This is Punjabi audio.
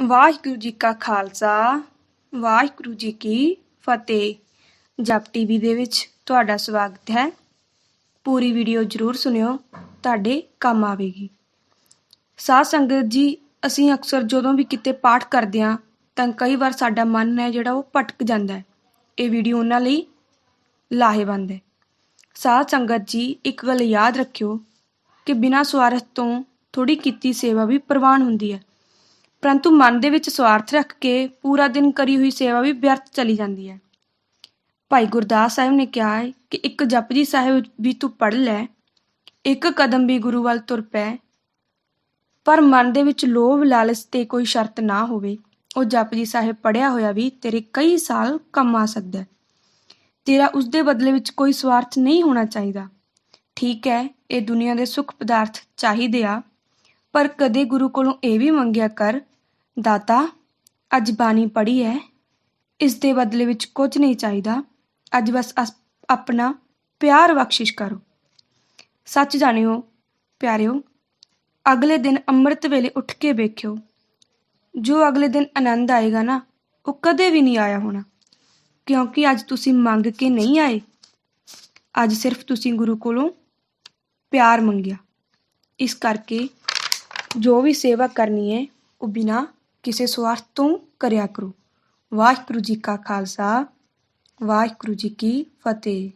ਵਾਹਿਗੁਰੂ ਜੀ ਕਾ ਖਾਲਸਾ, ਵਾਹਿਗੁਰੂ ਜੀ ਕੀ ਫਤਿਹ। ਜਪ ਟੀਵੀ ਦੇ ਵਿੱਚ ਤੁਹਾਡਾ ਸਵਾਗਤ ਹੈ। ਪੂਰੀ ਵੀਡੀਓ ਜ਼ਰੂਰ ਸੁਣਿਓ, ਤੁਹਾਡੇ ਕੰਮ ਆਵੇਗੀ। ਸਾਧ ਸੰਗਤ ਜੀ, ਅਸੀਂ ਅਕਸਰ ਜਦੋਂ ਵੀ ਕਿਤੇ ਪਾਠ ਕਰਦੇ ਹਾਂ, ਤਾਂ ਕਈ ਵਾਰ ਸਾਡਾ ਮਨ ਹੈ ਜਿਹੜਾ ਉਹ ਭਟਕ ਜਾਂਦਾ ਹੈ। ਇਹ ਵੀਡੀਓ ਉਹਨਾਂ ਲਈ ਲਾਹੇਵੰਦ ਹੈ। ਸਾਧ ਸੰਗਤ ਜੀ, ਇੱਕ ਗੱਲ ਯਾਦ ਰੱਖਿਓ ਕਿ ਬਿਨਾਂ ਸਵਾਰਥ ਤੋਂ ਥੋੜੀ ਕੀਤੀ ਸੇਵਾ ਵੀ ਪ੍ਰਵਾਨ ਹੁੰਦੀ ਹੈ। ਪਰੰਤੂ ਮਨ ਦੇ ਵਿੱਚ ਸਵਾਰਥ ਰੱਖ ਕੇ ਪੂਰਾ ਦਿਨ ਕਰੀ ਹੋਈ ਸੇਵਾ ਵੀ ਵਿਅਰਥ ਚਲੀ ਜਾਂਦੀ ਹੈ। ਭਾਈ ਗੁਰਦਾਸ ਸਾਹਿਬ ਨੇ ਕਿਹਾ ਹੈ ਕਿ ਇੱਕ ਜਪਜੀ ਸਾਹਿਬ ਵੀ ਤੂੰ ਪੜ੍ਹ ਲੈ, ਇੱਕ ਕਦਮ ਵੀ ਗੁਰੂ ਵੱਲ ਤੁਰ ਪੈ, ਪਰ ਮਨ ਦੇ ਵਿੱਚ ਲੋਭ ਲਾਲਚ ਤੇ ਕੋਈ ਸ਼ਰਤ ਨਾ ਹੋਵੇ। ਉਹ ਜਪਜੀ ਸਾਹਿਬ ਪੜਿਆ ਹੋਇਆ ਵੀ ਤੇਰੇ ਕਈ ਸਾਲ ਕੰਮ ਆ ਸਕਦਾ ਹੈ। ਤੇਰਾ ਉਸ ਦੇ ਬਦਲੇ ਵਿੱਚ ਕੋਈ ਸਵਾਰਥ ਨਹੀਂ ਹੋਣਾ ਚਾਹੀਦਾ। ਠੀਕ ਹੈ, ਇਹ ਦੁਨੀਆ ਦੇ ਸੁੱਖ ਪਦਾਰਥ ਚਾਹੀਦੇ ਆ, ਪਰ ਕਦੇ ਗੁਰੂ ਕੋਲੋਂ ਇਹ ਵੀ ਮੰਗਿਆ ਕਰ ਦਾਤਾ, ਅੱਜ ਬਾਣੀ ਪੜ੍ਹੀ ਹੈ ਇਸ ਦੇ ਬਦਲੇ ਵਿੱਚ ਕੁਝ ਨਹੀਂ ਚਾਹੀਦਾ। ਅੱਜ ਬਸ ਅਸ- ਆਪਣਾ ਪਿਆਰ ਬਖਸ਼ਿਸ਼ ਕਰੋ। ਸੱਚ ਜਾਣਿਓ, ਪਿਆਰਿਓ, ਅਗਲੇ ਦਿਨ ਅੰਮ੍ਰਿਤ ਵੇਲੇ ਉੱਠ ਕੇ ਵੇਖਿਓ। ਜੋ ਅਗਲੇ ਦਿਨ ਆਨੰਦ ਆਏਗਾ ਨਾ, ਉਹ ਕਦੇ ਵੀ ਨਹੀਂ ਆਇਆ ਹੋਣਾ। ਕਿਉਂਕਿ ਅੱਜ ਤੁਸੀਂ ਮੰਗ ਕੇ ਨਹੀਂ ਆਏ। ਅੱਜ ਸਿਰਫ ਤੁਸੀਂ ਗੁਰੂ ਕੋਲੋਂ ਪਿਆਰ ਮੰਗਿਆ। ਇਸ ਕਰਕੇ ਜੋ ਵੀ ਸੇਵਾ ਕਰਨੀ ਹੈ ਉਹ ਬਿਨਾ ਕਿਸੇ ਸਵਾਰਥ ਤੋਂ ਕਰਿਆ ਕਰੋ। ਵਾਹਿਗੁਰੂ ਜੀ ਕਾ ਖਾਲਸਾ ਵਾਹਿਗੁਰੂ ਜੀ ਕੀ ਫਤਿਹ।